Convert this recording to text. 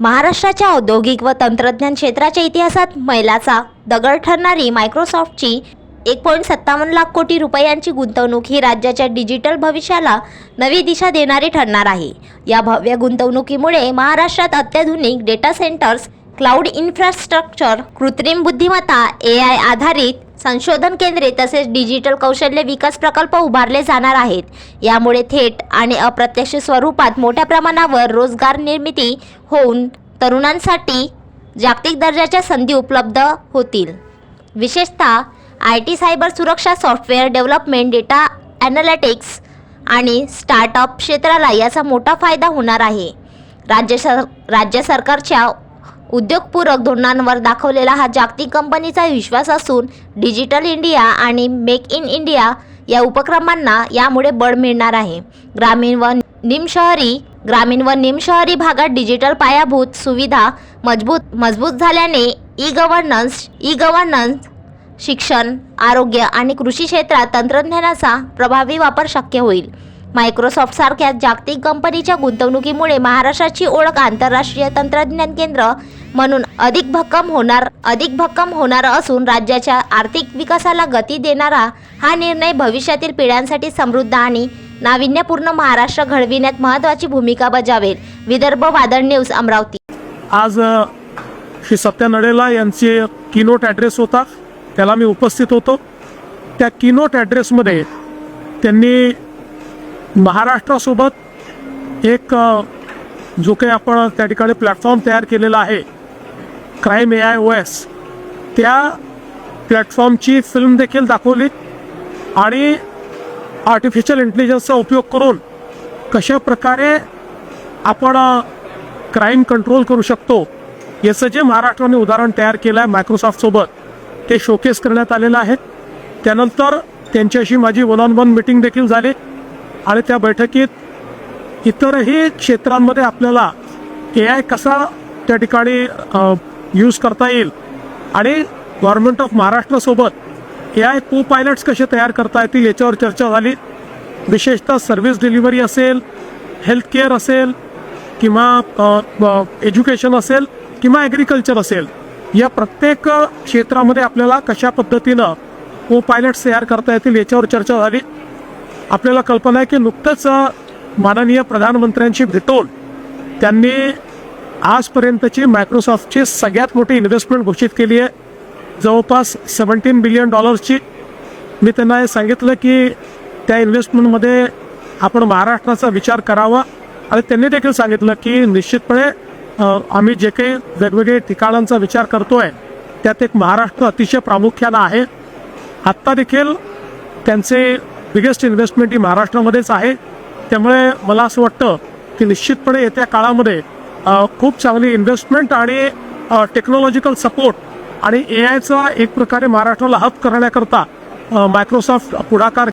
महाराष्ट्राच्या औद्योगिक व तंत्रज्ञान क्षेत्राच्या इतिहासात मैलाचा दगड ठरणारी मायक्रोसॉफ्टची एक पॉईंट सत्तावन्न लाख कोटी रुपयांची गुंतवणूक ही राज्याच्या डिजिटल भविष्याला नवी दिशा देणारी ठरणार आहे. या भव्य गुंतवणुकीमुळे महाराष्ट्रात अत्याधुनिक डेटा सेंटर्स क्लाउड इन्फ्रास्ट्रक्चर कृत्रिम बुद्धिमत्ता ए आय आधारित संशोधन केंद्रे तसेच डिजिटल कौशल्य विकास प्रकल्प उभारले जाणार आहेत. यामुळे थेट आणि अप्रत्यक्ष स्वरूपात मोठ्या प्रमाणावर रोजगार निर्मिती होऊन तरुणांसाठी जागतिक दर्जाच्या संधी उपलब्ध होतील. विशेषतः आय टी सायबर सुरक्षा सॉफ्टवेअर डेव्हलपमेंट डेटा ॲनालिटिक्स आणि स्टार्टअप क्षेत्राला याचा मोठा फायदा होणार आहे. राज्य सर राज्य सरकारच्या उद्योगपूरक धोरणांवर दाखवलेला हा जागतिक कंपनीचा विश्वास असून डिजिटल इंडिया आणि मेक इन इंडिया या उपक्रमांना यामुळे बळ मिळणार आहे. ग्रामीण व निमशहरी ग्रामीण व निमशहरी भागात डिजिटल पायाभूत सुविधा मजबूत मजबूत झाल्याने ई गव्हर्नन्स ई गव्हर्नन्स शिक्षण आरोग्य आणि कृषी क्षेत्रात तंत्रज्ञानाचा प्रभावी वापर शक्य होईल. मायक्रोसॉफ्ट सारख्या जागतिक कंपनीच्या गुंतवणुकीमुळे महाराष्ट्राची ओळख आंतरराष्ट्रीय तंत्रज्ञान केंद्र म्हणून अधिक भक्कम होणार अधिक भक्कम होणार असून राज्याच्या आर्थिक विकासाला गती देणारा हा निर्णय भविष्यातील पिढ्यांसाठी समृद्ध आणि नाविन्यपूर्ण महाराष्ट्र घडविण्यात महत्त्वाची भूमिका बजावेल. विदर्भ वादळ न्यूज अमरावती. आज श्री सत्या नडेला यांचे किनोट ॲड्रेस होता. त्याला मी उपस्थित होतो. त्या किनोट ॲड्रेसमध्ये त्यांनी महाराष्ट्रासोबत एक जो काही आपण त्या ठिकाणी प्लॅटफॉर्म तयार केलेला आहे crime A I O S त्या प्लॅटफॉर्मची फिल्म देखील दाखवली आणि आर्टिफिशियल इंटेलिजन्सचा उपयोग करून कशा प्रकारे आपण क्राईम कंट्रोल करू शकतो याचं जे महाराष्ट्राने उदाहरण तयार केलं आहे मायक्रोसॉफ्टसोबत ते शोकेस करण्यात आलेलं आहे. त्यानंतर त्यांच्याशी माझी वन ऑन वन मिटिंग देखील झाली. आणि त्या बैठकीत इतरही क्षेत्रांमध्ये आपल्याला ए आय कसा त्या ठिकाणी यूज करता येईल आणि गव्हर्नमेंट ऑफ महाराष्ट्रासोबत ए आय को पायलट्स कसे तयार करता येतील याच्यावर चर्चा झाली. विशेषतः सर्व्हिस डिलिव्हरी असेल हेल्थ केअर असेल किंवा एज्युकेशन असेल किंवा ॲग्रिकल्चर असेल या प्रत्येक क्षेत्रामध्ये आपल्याला कशा पद्धतीनं को पायलट्स तयार करता येतील याच्यावर चर्चा झाली. आपल्याला कल्पना आहे की नुकतंच माननीय प्रधानमंत्र्यांची भेटून त्यांनी आजपर्यंतची मायक्रोसॉफ्टची सगळ्यात मोठी इन्व्हेस्टमेंट घोषित केली आहे. जवळपास सेवन्टीन बिलियन डॉलर्सची मी त्यांना हे सांगितलं की त्या इन्व्हेस्टमेंटमध्ये आपण महाराष्ट्राचा विचार करावा. आणि त्यांनी देखील सांगितलं की निश्चितपणे आम्ही जे काही वेगवेगळे ठिकाणांचा विचार करतोय त्यात एक महाराष्ट्र अतिशय प्रामुख्यानं आहे. आत्ता देखील त्यांचे बिगेस्ट इन्व्हेस्टमेंट ही महाराष्ट्रामध्येच आहे. त्यामुळे मला असं वाटतं की निश्चितपणे येत्या काळामध्ये खूप चांगली इन्व्हेस्टमेंट आणि टेक्नॉलॉजिकल सपोर्ट आणि ए आयचा एक प्रकारे महाराष्ट्राला हब करण्याकरता मायक्रोसॉफ्ट पुढाकार